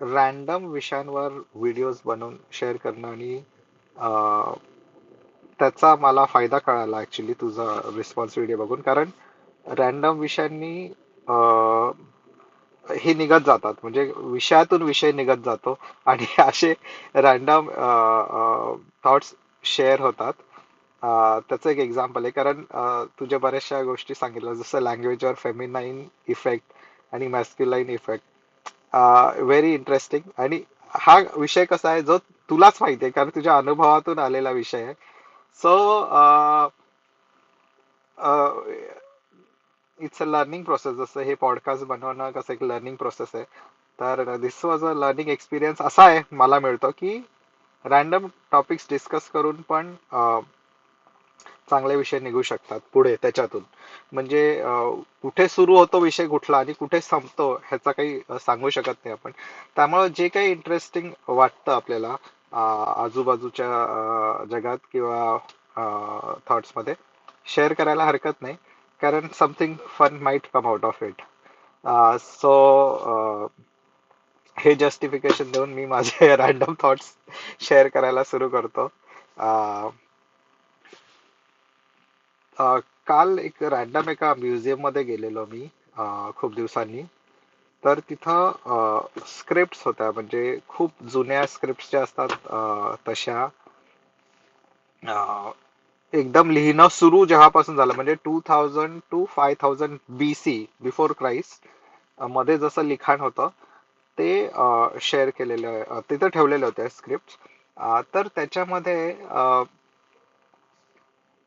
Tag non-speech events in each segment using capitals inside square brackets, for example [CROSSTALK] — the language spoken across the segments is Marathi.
रॅन्डम विषयांवर व्हिडिओज बनवून शेअर करणं आणि त्याचा मला फायदा कळाला ॲक्च्युली तुझा रिस्पॉन्स व्हिडिओ बघून. कारण रॅन्डम विषयांनी हे निघत जातात. म्हणजे विषयातून विषय निघत जातो. आणि [LAUGHS] असे रॅन्डम थॉट्स शेअर होतात. त्याचं एक एक्झाम्पल आहे. कारण तुझ्या बऱ्याचशा गोष्टी सांगितल्या. जसं लँग्वेजवर फेमिनाईन इफेक्ट आणि मॅस्क्युलाईन इफेक्ट व्हेरी इंटरेस्टिंग आणि हा विषय कसा आहे जो तुलाच माहिती आहे कारण तुझ्या अनुभवातून आलेला विषय आहे. So it's a learning process जसं हे पॉडकास्ट बनवणं कसं एक लर्निंग प्रोसेस आहे. तर this was a learning experience असा आहे मला मिळतो की रॅन्डम टॉपिक्स डिस्कस करून पण चांगले विषय निघू शकतात पुढे त्याच्यातून. म्हणजे कुठे सुरू होतो विषय कुठला आणि कुठे संपतो ह्याचा काही सांगू शकत नाही आपण. त्यामुळे जे काही इंटरेस्टिंग वाटतं आपल्याला आजूबाजूच्या जगात किंवा थॉट्समध्ये शेअर करायला हरकत नाही. कारण something fun might come out of it so हे जस्टिफिकेशन देऊन मी माझे रॅन्डम थॉट्स शेअर करायला सुरू करतो. काल एक रॅन्डम एका म्युझियममध्ये गेलेलो मी खूप दिवसांनी. तर तिथं स्क्रिप्ट्स होत्या म्हणजे खूप जुन्या स्क्रिप्ट ज्या असतात तशा एकदम लिहिणं सुरू जेव्हापासून झालं म्हणजे two thousand to five thousand B C before क्राईस्टमध्ये जसं लिखाण होतं ते शेअर केलेले तिथे ठेवलेले होते स्क्रिप्ट तर त्याच्यामध्ये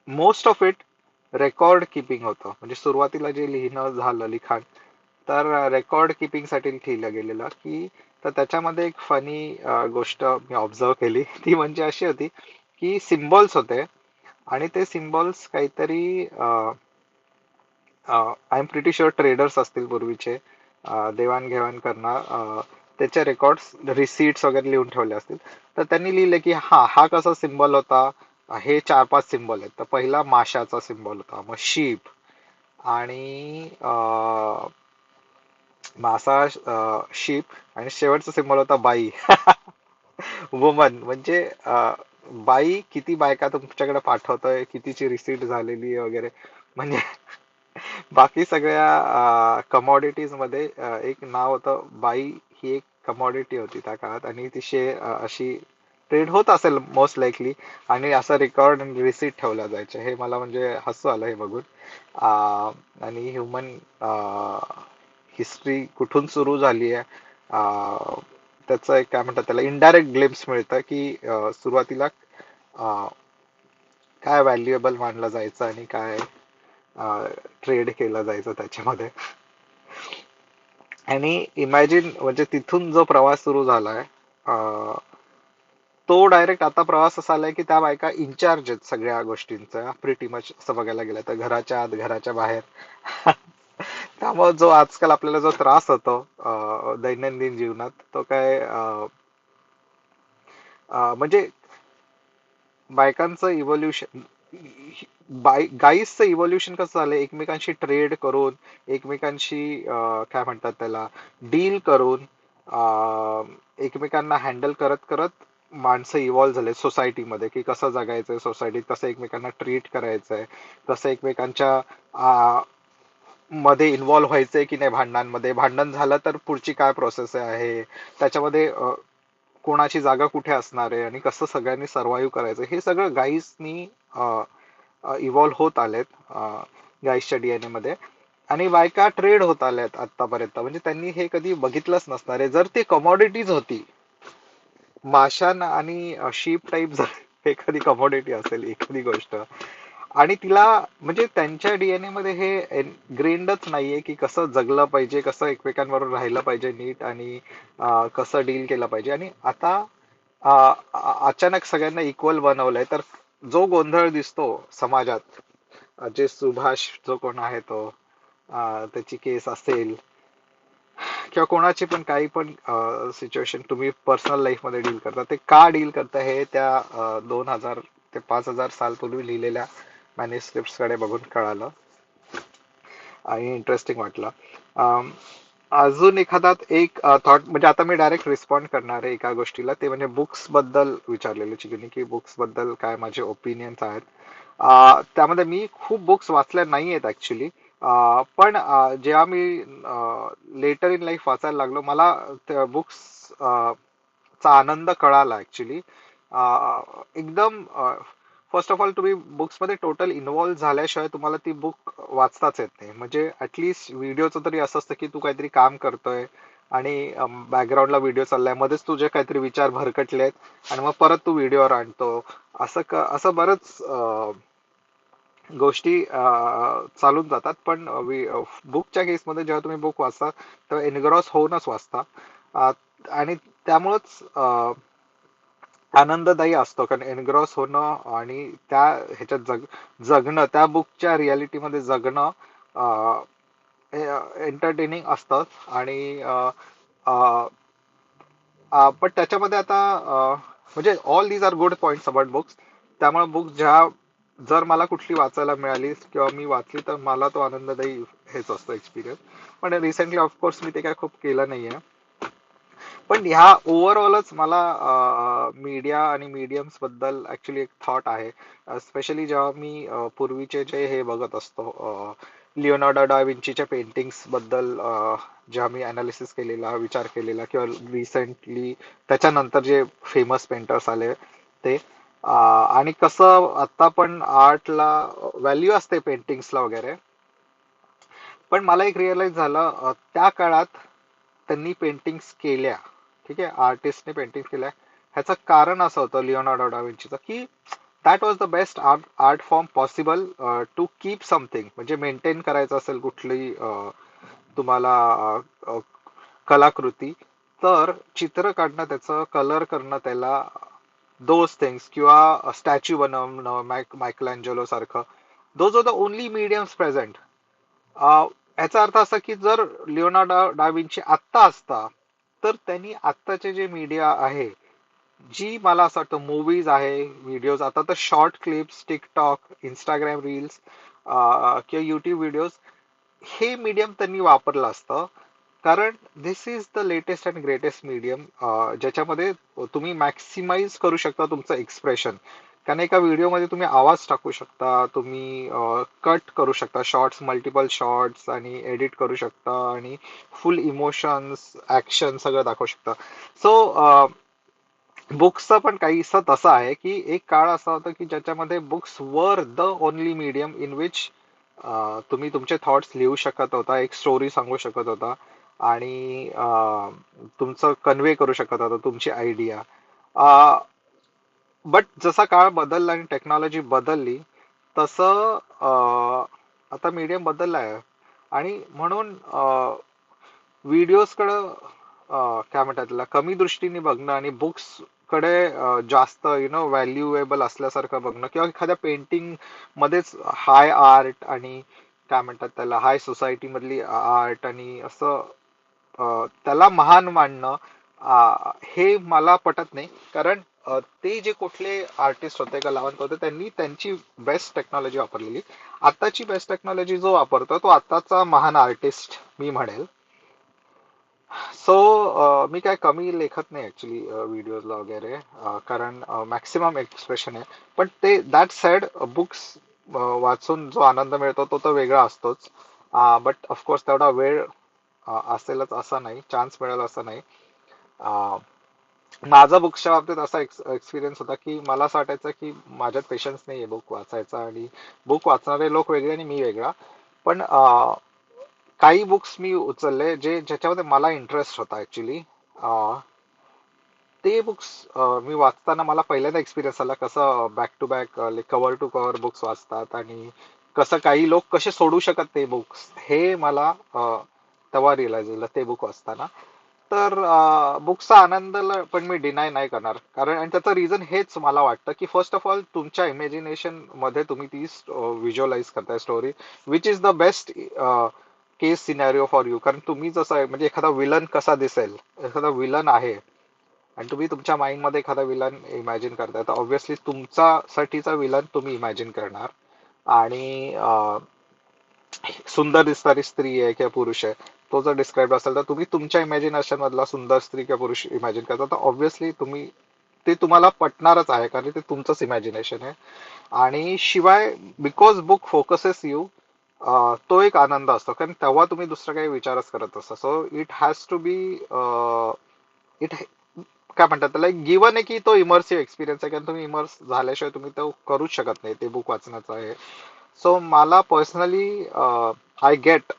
most of it record keeping होतं. म्हणजे सुरुवातीला जे लिहिणं झालं लिखाण तर रेकॉर्ड किपिंगसाठी लिहिलं गेलेलं की तर त्याच्यामध्ये एक फनी गोष्ट मी ऑब्झर्व केली. [LAUGHS] ती म्हणजे अशी होती की सिम्बॉल्स होते आणि ते सिम्बॉल्स काहीतरी I am pretty sure traders असतील पूर्वीचे देवाणघेवाण करणार त्याचे रेकॉर्ड्स रिसीट्स वगैरे लिहून ठेवले असतील. तर त्यांनी लिहिले की हा हा कसा सिम्बॉल होता? हे चार पाच सिम्बॉल आहेत. तर पहिला माशाचा सिम्बॉल होता. मग शीप आणि मासा शीप आणि शेवटचा सिम्बॉल होता बाई. [LAUGHS] वुमन म्हणजे बाई किती बायका तुमच्याकडे पाठवतोय कितीची रिसीट झालेली आहे वगैरे. म्हणजे [LAUGHS] बाकी सगळ्या कमॉडिटीजमध्ये एक नाव होतं बाई. ही एक कमॉडिटी होती त्या काळात. आणि ती अशी ट्रेड होत असेल मोस्ट लाइकली आणि असं रेकॉर्ड आणि रिसीट ठेवल्या जायचं. हे मला म्हणजे हसू आलं हे बघून. आणि ह्युमन हिस्ट्री कुठून सुरू झाली आहे? त्याचं एक काय म्हणतात त्याला इनडायरेक्ट ग्लिम्स मिळतं की सुरुवातीला काय व्हॅल्युएबल मानलं जायचं आणि काय ट्रेड केलं जायचं त्याच्यामध्ये. आणि इमॅजिन म्हणजे तिथून जो प्रवास सुरू झालाय तो डायरेक्ट आता प्रवास असा आलाय की त्या बायका इन्चार्ज आहेत सगळ्या गोष्टींचा. प्रिटी मच असं बघायला गेलं तर घराच्या आत घराच्या बाहेर. [LAUGHS] त्यामुळे जो आजकाल आपल्याला जो त्रास होतो दैनंदिन जीवनात तो काय म्हणजे बायकांचं इव्होल्युशन बाय गाईजचं इव्होल्युशन कसं झालं एकमेकांशी ट्रेड करून एकमेकांशी काय म्हणतात त्याला डील करून एकमेकांना हँडल करत करत माणसं इव्हॉल्व्ह झाले सोसायटीमध्ये की कसं जगायचंय सोसायटीत कसं एकमेकांना ट्रीट करायचंय कसं एकमेकांच्या मध्ये इन्व्हॉल्व्ह व्हायचंय की नाही भांडणांमध्ये. भांडण झालं तर पुढची काय प्रोसेस आहे? त्याच्यामध्ये कोणाची जागा कुठे असणार आहे? आणि कसं सगळ्यांनी सर्वाईव्ह करायचं हे सगळं गाईजनी इव्हॉल्व्ह होत आलेत गाईजच्या डीएनए मध्ये. आणि बायका ट्रेड होत आल्यात आतापर्यंत म्हणजे त्यांनी हे कधी बघितलंच नसणार आहे. जर ती कमॉडिटीज होती माशान आणि शीप टाईप [LAUGHS] एखादी कमोडिटी असेल एखादी गोष्ट. आणि तिला म्हणजे त्यांच्या डीएनए मध्ये हे ग्रेंडच नाहीये की कसं जगलं पाहिजे कसं एकमेकांबरोबर राहिलं पाहिजे नीट आणि कसं डील केलं पाहिजे. आणि आता अचानक सगळ्यांना इक्वल बनवलंय तर जो गोंधळ दिसतो समाजात जे सुभाष जो कोण आहे तो त्याची केस असेल किंवा कोणाची पण काही पण सिच्युएशन तुम्ही पर्सनल लाईफमध्ये डील करता ते का डील करता हे त्या दोन हजार ते पाच हजार साल पूर्वी लिहिलेल्या मॅन्युस्क्रिप्टकडे बघून कळालं. आणि इंटरेस्टिंग वाटलं. अजून एखादा एक थॉट म्हणजे आता मी डायरेक्ट रिस्पॉन्ड करणार आहे एका गोष्टीला ते म्हणजे बुक्सबद्दल विचारलेलं चिकनी की बुक्सबद्दल काय माझे ओपिनियन्स आहेत. त्यामध्ये मी खूप बुक्स वाचल्या नाही आहेत ऍक्च्युली पण जेव्हा मी लेटर इन लाईफ वाचायला लागलो मला त्या बुक्स चा आनंद कळाला ऍक्च्युली एकदम फर्स्ट ऑफ ऑल तुम्ही बुक्समध्ये टोटल इन्व्हॉल्व झाल्याशिवाय तुम्हाला ती बुक वाचताच येत नाही. म्हणजे ॲटलीस्ट व्हिडिओचं तरी असं असतं की तू काहीतरी काम करतोय आणि बॅकग्राऊंडला व्हिडिओ चाललाय मध्येच तुझे काहीतरी विचार भरकटले आहेत आणि मग परत तू व्हिडिओवर आणतो. असं क असं बरंच गोष्टी चालून जातात. पण बुकच्या केसमध्ये जेव्हा तुम्ही बुक वाचता तेव्हा एनग्रॉस होऊनच वाचता. आणि त्यामुळंच आनंददायी असतो. कारण एनग्रॉस होणं आणि त्या ह्याच्यात जग जगणं त्या बुकच्या रियालिटीमध्ये जगणं एंटरटेनिंग असतं. आणि पण त्याच्यामध्ये आता म्हणजे all these are good points about books त्यामुळे बुक ज्या जर मला कुठली वाचायला मिळाली किंवा मी वाचली तर मला तो आनंददायी हेच असतो एक्सपिरियन्स पण रिसेंटली ऑफकोर्स मी ते काय खूप केलं नाहीये. पण ह्या ओव्हरऑलच मला मीडिया आणि मीडियम्सबद्दल ऍक्च्युली एक थॉट आहे. स्पेशली जेव्हा मी पूर्वीचे जे हे बघत असतो लिओनार्डो डा विंचीच्या पेंटिंग्सबद्दल जेव्हा मी अनालिसिस केलेला विचार केलेला किंवा रिसेंटली त्याच्यानंतर जे फेमस पेंटर्स आले ते आणि कसं आता पण आर्टला व्हॅल्यू असते पेंटिंग्सला वगैरे. पण मला एक रिअलाइज झालं त्या काळात त्यांनी पेंटिंग्स केल्या. ठीक आहे? आर्टिस्टने पेंटिंग केल्या. ह्याचं कारण असं होतं लिओनार्डो डाविंचीचं की that was the best art art form possible to keep something म्हणजे मेंटेन करायचं असेल कुठली तुम्हाला कलाकृती तर चित्र काढणं त्याचं कलर करणं त्याला दोज थिंग्स किंवा स्टॅच्यू बनवणं मायक मायकलँजेलो सारखं. Those are the only mediums present याचा अर्थ असा की जर लिओनार्डो डाविंची आत्ता असता तर त्यांनी आत्ताचे जे मीडिया आहे जी मला असं वाटतं मूवीज आहे व्हिडिओज आता तर short clips TikTok Instagram reels किंवा युट्यूब व्हिडिओज हे मीडियम त्यांनी वापरलं असतं. कारण this is the latest and greatest medium ज्याच्यामध्ये तुम्ही मॅक्सिमाइज करू शकता तुमचं एक्सप्रेशन कारण एका व्हिडिओमध्ये तुम्ही आवाज टाकू शकता तुम्ही uh, कट करू शकता शॉर्ट्स मल्टिपल शॉर्ट्स आणि एडिट करू शकता आणि फुल इमोशन्स ऍक्शन सगळं दाखवू शकता. सो बुक्सचा uh, पण काहीसं तसं आहे की एक काळ असा होता की ज्याच्यामध्ये books were the only medium in which तुम्ही तुमचे थॉट्स लिहू शकत होता एक स्टोरी सांगू शकत होता. आणि तुमचं कन्वे करू शकत होता तुमची आयडिया बट जसा काळ बदलला आणि टेक्नॉलॉजी बदलली तसं आता मीडियम बदलला आहे आणि म्हणून व्हिडिओजकडं काय म्हणतात त्याला कमी दृष्टीने बघणं आणि बुक्सकडे जास्त यु नो व्हॅल्युएबल असल्यासारखं बघणं किंवा एखाद्या पेंटिंग मध्येच हाय आर्ट आणि काय म्हणतात त्याला हाय सोसायटी मधली आर्ट आणि असं त्याला महान मानणं हे मला पटत नाही. कारण ते जे कुठले आर्टिस्ट होते कलावंत होते त्यांनी त्यांची बेस्ट टेक्नॉलॉजी वापरलेली. आताची बेस्ट टेक्नॉलॉजी जो वापरतो तो आताचा महान आर्टिस्ट मी म्हणेल. सो मी काय कमी लेखत नाही ऍक्च्युली व्हिडिओजला वगैरे. कारण मॅक्सिमम एक्सप्रेशन आहे. पण ते दॅट सॅड बुक्स वाचून जो आनंद मिळतो तो तर वेगळा असतोच. बट ऑफकोर्स तेवढा वेळ असेलच असा नाही चान्स मिळेल असा नाही. माझा बुकच्या बाबतीत असा एक्सपिरियन्स होता की मला असं वाटायचं की माझ्यात पेशन्स नाहीये बुक वाचायचा आणि बुक वाचणारे लोक वेगळे आणि मी वेगळा. पण काही बुक्स मी उचलले जे ज्याच्यामध्ये मला इंटरेस्ट होता ऍक्च्युली ते बुक्स मी वाचताना मला पहिल्यांदा एक्सपिरियन्स आला कसं back to back cover to cover books वाचतात आणि कसं काही लोक कसे सोडू शकत ते बुक्स हे मला तेव्हा रिअलाइज झालं ते बुक वाचताना. तर बुकचा आनंद पण मी डिनाय नाही करणार. कारण आणि त्याचं रिझन हेच मला वाटतं की फर्स्ट ऑफ ऑल तुमच्या इमॅजिनेशनमध्ये तुम्ही ती व्हिज्युअलाइज करताय story which is the best case scenario for you कारण तुम्ही जसं म्हणजे एखादा विलन कसा दिसेल एखादा विलन आहे आणि तुम्ही तुमच्या माइंडमध्ये एखादा विलन इमॅजिन करताय तर ऑब्व्हियसली तुमच्यासाठीचा विलन तुम्ही इमॅजिन करणार. आणि सुंदर दिसणारी स्त्री आहे किंवा पुरुष आहे तो जर डिस्क्राईब असेल तर तुम्ही तुमच्या इमॅजिनेशन मधला सुंदर स्त्री किंवा पुरुष इमॅजिन करता. तर ऑब्व्हियसली तुम्ही ते तुम्हाला पटणारच आहे कारण ते तुमचंच इमॅजिनेशन आहे. आणि शिवाय बिकॉज बुक फोकसेस यू तो एक आनंद असतो. कारण तेव्हा तुम्ही दुसरं काही विचारच करत असता. So it has to be it काय म्हणतात त्याला एक गिवन आहे की तो इमर्सिव्ह एक्सपिरियन्स आहे. कारण तुम्ही इमर्स झाल्याशिवाय तुम्ही तो करूच शकत नाही. ते बुक वाचण्याचं आहे. सो मला personally I get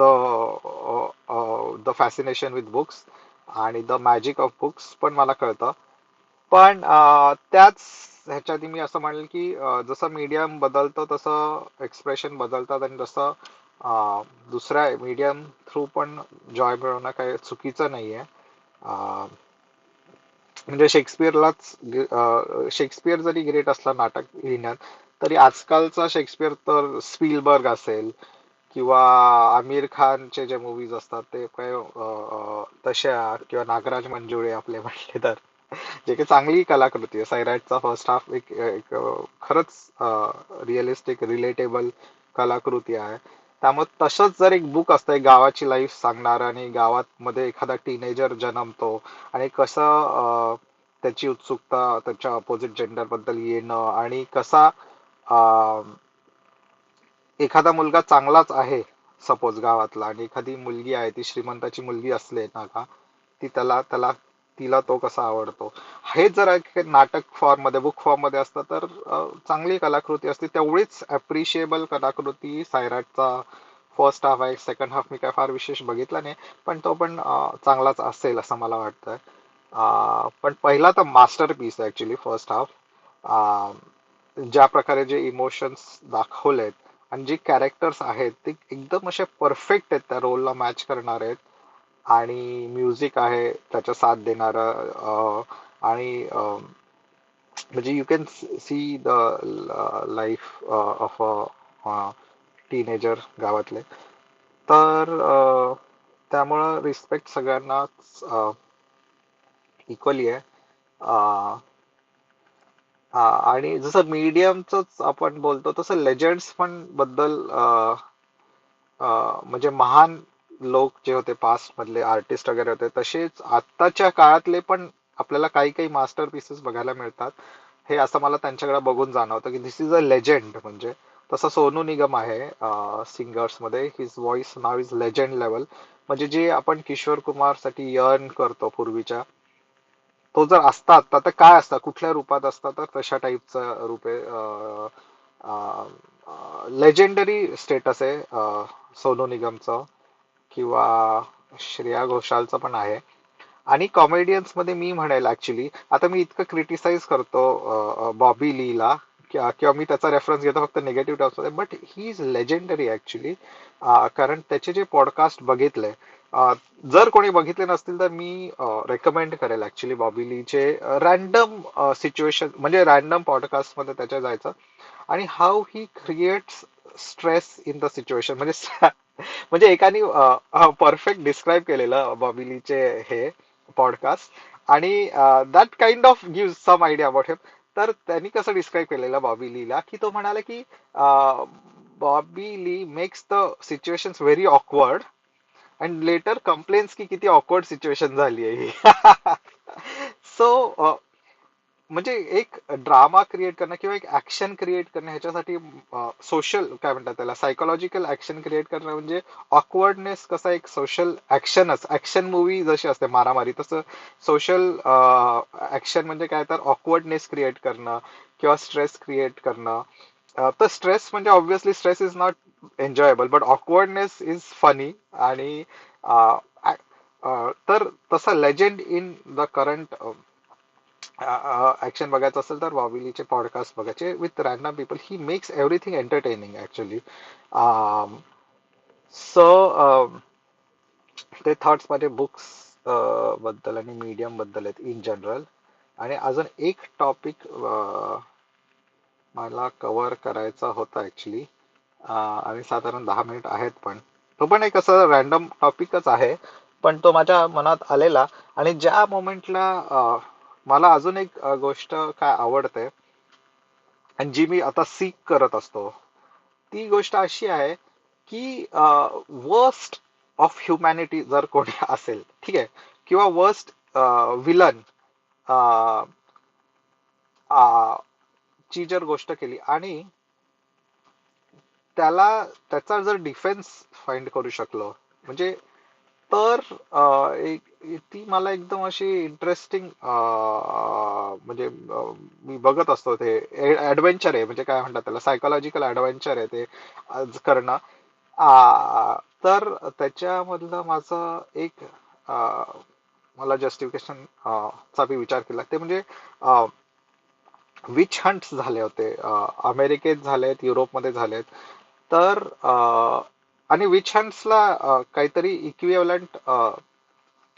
the the fascination with books आणि द मॅजिक ऑफ बुक्स पण मला कळतं. पण uh, त्याच ह्याच्यात मी असं म्हणेल की uh, जसं मीडियम बदलतं तसं एक्सप्रेशन बदलतात आणि जसं uh, दुसऱ्या मीडियम थ्रू पण जॉय मिळवणं काही चुकीचं नाहीये. अं, म्हणजे शेक्सपियरलाच शेक्सपियर जरी ग्रेट असला नाटक लिहिण्यात तरी आजकालचा शेक्सपियर तर स्पीलबर्ग असेल किंवा आमिर खानचे जे मूवीज असतात ते काय तशा किंवा नागराज मंजुळे आपले म्हटले तर. जे की चांगली कलाकृती आहे. सैराटचा फर्स्ट हाफ एक, एक खरंच रिअलिस्टिक रिलेटेबल कलाकृती आहे. त्यामुळे तसंच जर एक बुक असतं एक गावाची लाईफ सांगणार आणि गावात मध्ये एखादा टीनेजर जन्मतो आणि कसं त्याची उत्सुकता त्याच्या अपोजिट जेंडरबद्दल येणं आणि कसा एखादा मुलगा चांगलाच आहे सपोज गावातला आणि एखादी मुलगी आहे ती श्रीमंताची मुलगी असले ना का ती त्याला त्याला तिला तो कसा आवडतो? हे जर एक नाटक फॉर्ममध्ये बुक फॉर्ममध्ये असतं तर चांगली कलाकृती असते. तेवढीच अप्रिशिएबल कलाकृती सायराटचा फर्स्ट हाफ आहे सेकंड हाफ मी काय फार विशेष बघितला नाही पण तो पण चांगलाच असेल असं मला वाटतंय पण पहिला तर मास्टर पीस आहे ऍक्च्युली फर्स्ट हाफ ज्या प्रकारे जे इमोशन्स दाखवलेत आणि जे कॅरेक्टर्स आहेत ते एकदम असे परफेक्ट आहेत त्या रोलला मॅच करणार आहेत. आणि म्युझिक आहे त्याच्या साथ देणार आणि म्हणजे you can see the life of a teenager गावातले. तर त्यामुळं रिस्पेक्ट सगळ्यांनाच इक्वली आहे. हा आणि जसं मीडियमच आपण बोलतो तसं लेजंड्स पण बद्दल अ, म्हणजे महान लोक जे होते पास्ट मधले आर्टिस्ट वगैरे होते तसेच आत्ताच्या काळातले पण आपल्याला काही काही मास्टर पीसेस बघायला मिळतात. हे असं मला त्यांच्याकडे बघून जाणवतं की दिस इज अ लेजंड म्हणजे. तसं सोनू निगम आहे सिंगर्समध्ये. हिज व्हॉइस नाव इज लेजंड लेवल म्हणजे जे आपण किशोर कुमारसाठी यर्न करतो पूर्वीच्या तो जर असतात आता तर काय असतात? कुठल्या रूपात असतात? तर तशा टाईपचं रूप आहे. लेजेंडरी स्टेटस आहे सोनू निगमचं किंवा श्रेया घोषालचं पण आहे. आणि कॉमेडियन्समध्ये मी म्हणेल ऍक्च्युली आता मी इतकं क्रिटिसाइज करतो बॉबी लीला किंवा किंवा मी त्याचा रेफरन्स घेतो फक्त निगेटिव्ह टर्म्समध्ये but he is legendary actually कारण त्याचे जे पॉडकास्ट बघितले जर कोणी बघितले नसतील तर मी रेकमेंड करेल ऍक्च्युली बॉबी लीचे रॅन्डम सिच्युएशन म्हणजे रॅन्डम पॉडकास्टमध्ये त्याच्या जायचं. आणि how he creates stress in the situation म्हणजे म्हणजे एकाने परफेक्ट डिस्क्राईब केलेलं बॉबिलीचे हे पॉडकास्ट आणि that kind of give some idea about him तर त्यांनी कसं डिस्क्राईब केलेलं बॉबी लीला की तो म्हणाला की Bobby Lee makes the situation very awkward and later complains की किती ऑकवर्ड सिच्युएशन झाली आहे ही. [LAUGHS] सो म्हणजे एक ड्रामा क्रिएट करणं किंवा एक ऍक्शन क्रिएट करणं ह्याच्यासाठी सोशल काय म्हणतात त्याला सायकोलॉजिकल ऍक्शन क्रिएट करणं म्हणजे ऑकवर्डनेस कसा एक सोशल ऍक्शनच ऍक्शन मूवी जशी असते मारामारी तसं सोशल ऍक्शन म्हणजे काय तर ऑकवर्डनेस क्रिएट करणं किंवा स्ट्रेस क्रिएट करणं. तर स्ट्रेस म्हणजे obviously stress is not enjoyable but awkwardness is funny आणि तर तसं legend in the current action बघायचं असेल तर वाविलीचे पॉडकास्ट बघायचे. With random people he makes everything entertaining actually so ते थॉट्स माझे बुक्सबद्दल आणि मीडियमबद्दल आहेत इन जनरल आणि अजून एक टॉपिक मला कवर करायचा होता ऍक्च्युली आणि साधारण दहा मिनिट आहेत पण तो पण एक असं रॅन्डम टॉपिकच आहे. पण तो माझ्या मनात आलेला. आणि ज्या मोमेंटला मला अजून एक गोष्ट काय आवडते आणि जी मी आता सीक करत असतो ती गोष्ट अशी आहे की वर्स्ट ऑफ ह्युमॅनिटी जर कोणी असेल ठीक आहे किंवा वर्स्ट विलन ची जर गोष्ट केली आणि त्याला त्याचा जर डिफेन्स फाइंड करू शकलो म्हणजे तर एक ती मला एकदम अशी इंटरेस्टिंग म्हणजे मी बघत असतो ते ऍडव्हेंचर आहे म्हणजे काय म्हणतात त्याला सायकोलॉजिकल ऍडव्हेंचर आहे ते आज करणं. तर त्याच्यामधलं माझं एक आ, मला जस्टिफिकेशन चा मी विचार केला. ते म्हणजे विच हंट्स झाले होते. अमेरिकेत झालेत युरोपमध्ये झालेत. तर आणि विच हंट्सला काहीतरी इक्विवलंट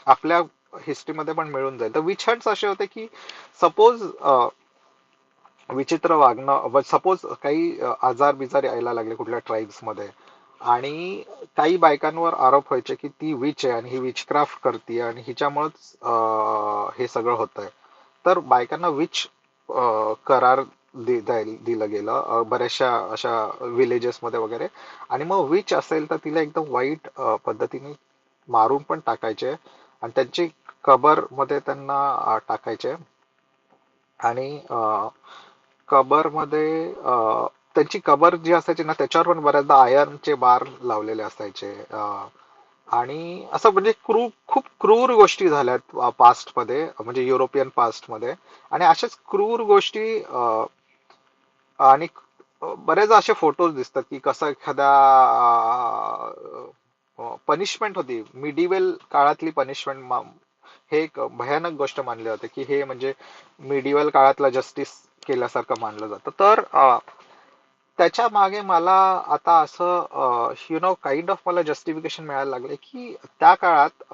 आपल्या हिस्ट्रीमध्ये पण मिळून जाईल. तर विच हंट्स असे होते की सपोज विचित्र वागणं सपोज काही आजार बिजार यायला लागले कुठल्या ट्राईब्समध्ये आणि काही बायकांवर आरोप व्हायचे की ती विच आहे आणि ही विचक्राफ्ट करते आणि हिच्यामुळेच हे सगळं होतंय. तर बायकांना विच करार दिलं गेलं बऱ्याचशा अशा विलेजेस मध्ये वगैरे. आणि मग विच असेल तर तिला एकदम वाईट पद्धतीने मारून पण टाकायचे. आणि त्यांची कबरमध्ये त्यांना टाकायचे. आणि कबरमध्ये त्यांची कबर जी असायची ना त्याच्यावर पण बऱ्याचदा आयर्नचे बार लावलेले असायचे. आणि असं म्हणजे क्रू खूप क्रूर गोष्टी झाल्यात पास्टमध्ये म्हणजे युरोपियन पास्टमध्ये. आणि अशाच क्रूर गोष्टी आणि बरेच असे फोटोज दिसतात की कसं एखाद्या पनिशमेंट होती. मिडिवेल काळातली पनिशमेंट हे एक भयानक गोष्ट मानली जाते की हे म्हणजे मिडिवेल काळातला जस्टिस केल्यासारखं मानलं जातं. तर त्याच्यामागे मला आता असं यु नो काइंड ऑफ मला जस्टिफिकेशन मिळायला लागले की त्या काळात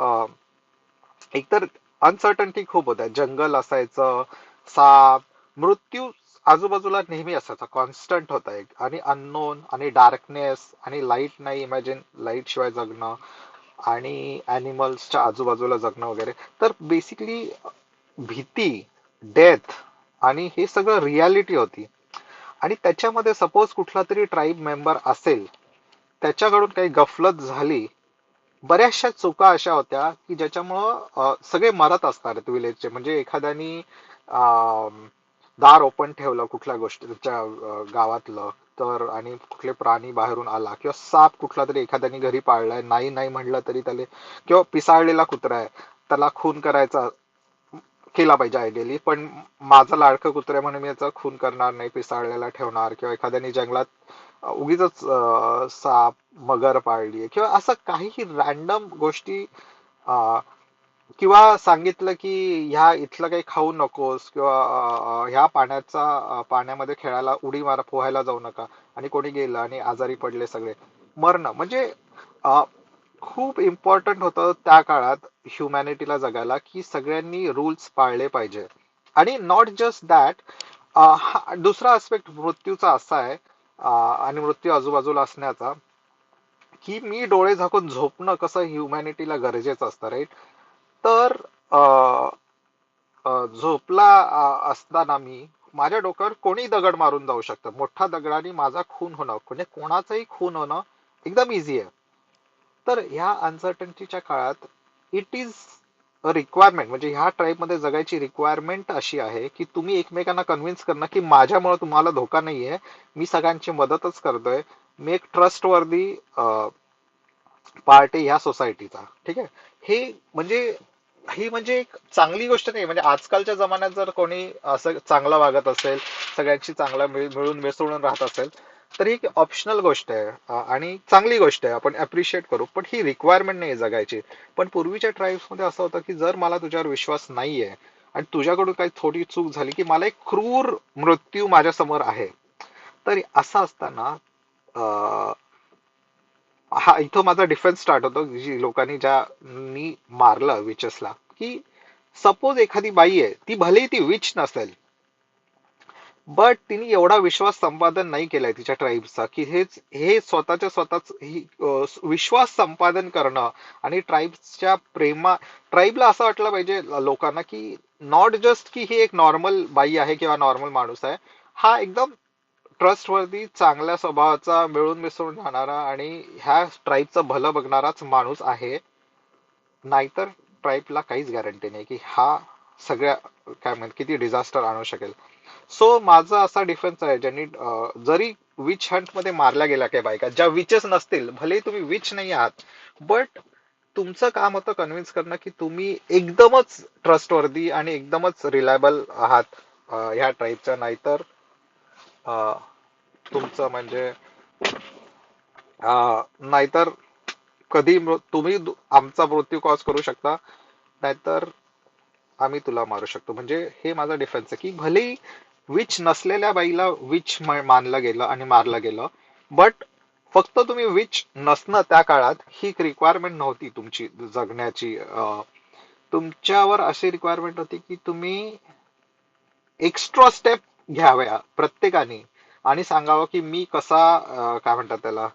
एकतर अनसर्टन्टी खूप होत्या. जंगल असायचं साप मृत्यू आजूबाजूला नेहमी असायचा कॉन्स्टंट होता एक आणि अननोन आणि डार्कनेस आणि लाइट नाही. इमॅजिन लाइट शिवाय जगणं आणि अॅनिमल्सच्या आजूबाजूला जगणं वगैरे. तर बेसिकली भीती डेथ आणि हे सगळं रियालिटी होती. आणि त्याच्यामध्ये सपोज कुठला तरी ट्राईब मेंबर असेल त्याच्याकडून काही गफलत झाली बऱ्याचशा चुका अशा होत्या की ज्याच्यामुळं सगळे मरत असणार आहेत विलेजचे म्हणजे एखाद्यानी दार ओपन ठेवलं कुठल्या गोष्टीच्या गावातलं तर आणि कुठले प्राणी बाहेरून आला किंवा साप कुठला तरी एखाद्याने घरी पाळलाय नाही नाही म्हणलं तरी त्याला किंवा पिसाळलेला कुत्रा आहे त्याला खून करायचा केला पाहिजे आयडियली पण माझं लाडकं कुत्रा आहे म्हणून मी याचा खून करणार नाही पिसाळलेला ठेवणार किंवा एखाद्याने जंगलात उगीच साप मगर पाळली किंवा असं काहीही रॅन्डम गोष्टी किंवा सांगितलं की ह्या इथलं काही खाऊ नकोस किंवा ह्या पाण्याचा पाण्यामध्ये खेळायला उडी मारा पोहायला जाऊ नका. आणि कोणी गेलं आणि आजारी पडले सगळे. मरणं म्हणजे खूप इम्पॉर्टंट होतं त्या काळात ह्युमॅनिटीला जगायला की सगळ्यांनी रूल्स पाळले पाहिजे. आणि नॉट जस्ट दॅट दुसरा आस्पेक्ट मृत्यूचा असा आहे आणि मृत्यू आजूबाजूला असण्याचा की मी डोळे झाकून झोपणं कसं ह्युमॅनिटीला गरजेचं असतं राईट तर झोपला असताना मी माझ्या डोक्यावर कोणी दगड मारून जाऊ शकतं. मोठा दगडाने माझा खून होणं. म्हणजे कोणाचंही खून होणं एकदम इझी आहे. तर ह्या अनसर्टन्टीच्या काळात इट इज अ रिक्वायरमेंट म्हणजे ह्या ट्राईबमध्ये जगायची रिक्वायरमेंट अशी आहे की तुम्ही एकमेकांना कन्व्हिन्स करणं की माझ्यामुळे तुम्हाला धोका नाहीये. मी सगळ्यांची मदतच करतोय. मी एक ट्रस्ट वर्दी पार्ट आहे ह्या सोसायटीचा ठीक आहे? हे म्हणजे ही म्हणजे एक चांगली गोष्ट नाही म्हणजे आजकालच्या जमान्यात जर कोणी असं चांगला वागत असेल सगळ्यांशी चांगला मिळून मिसळून राहत असेल तर ही एक ऑप्शनल गोष्ट आहे. आणि चांगली गोष्ट आहे आपण अप्रिशिएट करू. पण ही रिक्वायरमेंट नाही जगायची. पण पूर्वीच्या ट्राईब्समध्ये असं होतं की जर मला तुझ्यावर विश्वास नाहीये आणि तुझ्याकडून काही थोडी चूक झाली की मला एक क्रूर मृत्यू माझ्यासमोर आहे तर असं असताना हा इथं माझा डिफेन्स स्टार्ट होतो जी लोकांनी ज्यानी मारलं विचसला की सपोज एखादी बाई आहे ती भलेही ती विच नसेल बट तिने एवढा विश्वास संपादन नाही केलाय तिच्या ट्राईबचा की हेच हे स्वतःच्या स्वतःच विश्वास संपादन करणं आणि ट्राईबच्या प्रेमा ट्राईबला असं वाटलं पाहिजे लोकांना की नॉट जस्ट की ही एक नॉर्मल बाई आहे किंवा नॉर्मल माणूस आहे हा एकदम ट्रस्टवरती चांगल्या स्वभावाचा मिळून मिसळून राहणारा आणि ह्या ट्राईबचं भलं बघणाराच माणूस आहे. नाहीतर ट्राईबला काहीच गॅरंटी नाही की हा सगळ्या काय म्हणत किती डिझास्टर आणू शकेल. सो माझा असा डिफरन्स आहे ज्यांनी जरी विच हंटमध्ये मारल्या गेल्या काही बायका ज्या विचेस नसतील भले तुम्ही विच नाही आहात बट तुमचं काम होतं कन्व्हिन्स करणं की तुम्ही एकदमच ट्रस्टवर्दी आणि एकदमच रिलायबल आहात ह्या ट्राईबच्या नाहीतर तुमचं म्हणजे नाहीतर कधी तुम्ही आमचा मृत्यू कॉज करू शकता नाहीतर आम्ही तुला मारू शकतो. म्हणजे हे माझा डिफरन्स आहे की भले विच नसलेल्या बाईला विच मानलं गेलं आणि मारलं गेलं बट फक्त तुम्ही विच नसणं त्या काळात ही एक रिक्वायरमेंट नव्हती तुमची जगण्याची. तुमच्यावर अशी रिक्वायरमेंट होती की तुम्ही एक्स्ट्रा स्टेप घ्याव्या प्रत्येकाने. आणि सांगावं की मी कसा काय म्हणतात त्याला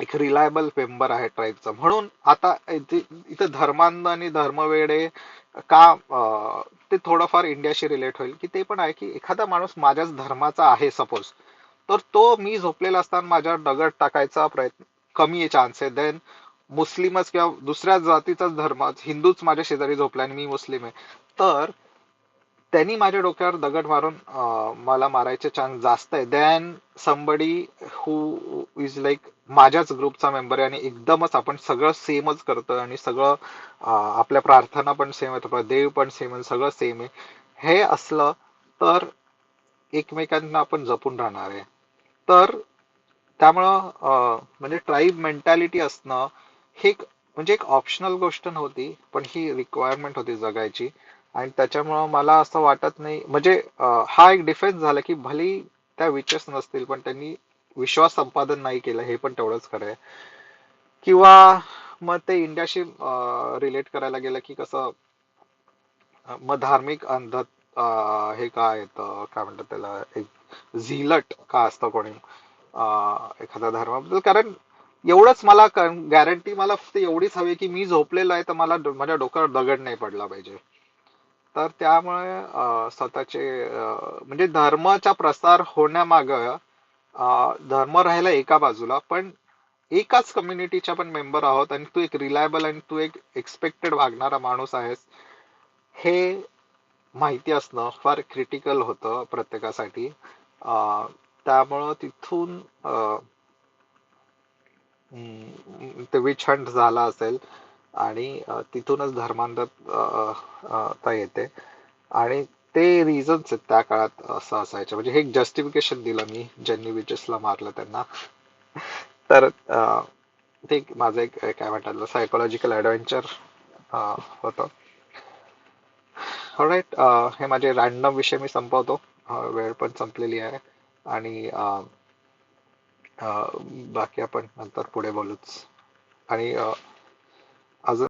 एक रिलायबल मेंबर आहे ट्राईबचा म्हणून आता इथं धर्मांध आणि धर्मवेडे का ते थोडंफार इंडियाशी रिलेट होईल की ते पण आहे की एखादा माणूस माझ्याच धर्माचा आहे सपोज तर तो मी झोपलेला असताना माझ्या दगड टाकायचा प्रयत्न कमी चान्स आहे. देन मुस्लिमच किंवा दुसऱ्या जातीचाच धर्म हिंदूच माझ्या शेजारी झोपला आणि मी मुस्लिम आहे. तर त्यांनी माझ्या डोक्यावर दगड मारून मला मारायचे चान्स जास्त आहे. Than somebody who is like माझ्याच ग्रुपचा मेंबर आहे आणि एकदमच आपण सगळं सेमच करतोय आणि सगळं आपल्या प्रार्थना पण सेम आहेत देव पण सेम आहे सगळं सेम आहे. हे असलं तर एकमेकांना आपण जपून राहणार आहे. तर त्यामुळं म्हणजे ट्राईब मेंटॅलिटी असणं हे एक म्हणजे एक ऑप्शनल गोष्ट नव्हती पण ही रिक्वायरमेंट होती जगायची. आणि त्याच्यामुळं मला असं वाटत नाही. म्हणजे हा एक डिफेन्स झाला की भले त्या विचेस नसतील पण त्यांनी विश्वास संपादन नाही केलं हे पण तेवढंच खरं आहे. किंवा मग ते इंडियाशी रिलेट करायला गेलं की कसं मग धार्मिक अंध हे काय येतं काय म्हणतात त्याला एक झिलट का असतं कोणी एखादा एखाद्या धर्माबद्दल. कारण एवढंच मला गॅरंटी मला फक्त एवढीच हवी की मी झोपलेलो आहे तर मला माझ्या डोक्यावर दगड नाही पडला पाहिजे. तर त्यामुळे स्वतःचे म्हणजे धर्माचा प्रसार होण्यामाग धर्म राहिला एका बाजूला पण एकाच कम्युनिटीच्या पण मेंबर आहोत आणि तू एक रिलायबल आणि तू एक एक्सपेक्टेड वागणारा माणूस आहेस हे माहिती असणं फार क्रिटिकल होतं प्रत्येकासाठी. अं, त्यामुळं तिथून अं, ते विच हंट झाला असेल आणि तिथूनच धर्मांधता येते. आणि ते रिझन्स आहेत त्या काळात असं असायचं म्हणजे हे एक जस्टिफिकेशन दिलं मी ज्यांनी विचेसला मारलं त्यांना. तर ते माझं एक काय म्हणतात सायकोलॉजिकल ऍडव्हेंचर होतं. राईट हे माझे रॅन्डम विषय मी संपवतो. वेळ पण संपलेली आहे. आणि बाकी आपण नंतर पुढे बोलूच. आणि अं, अजून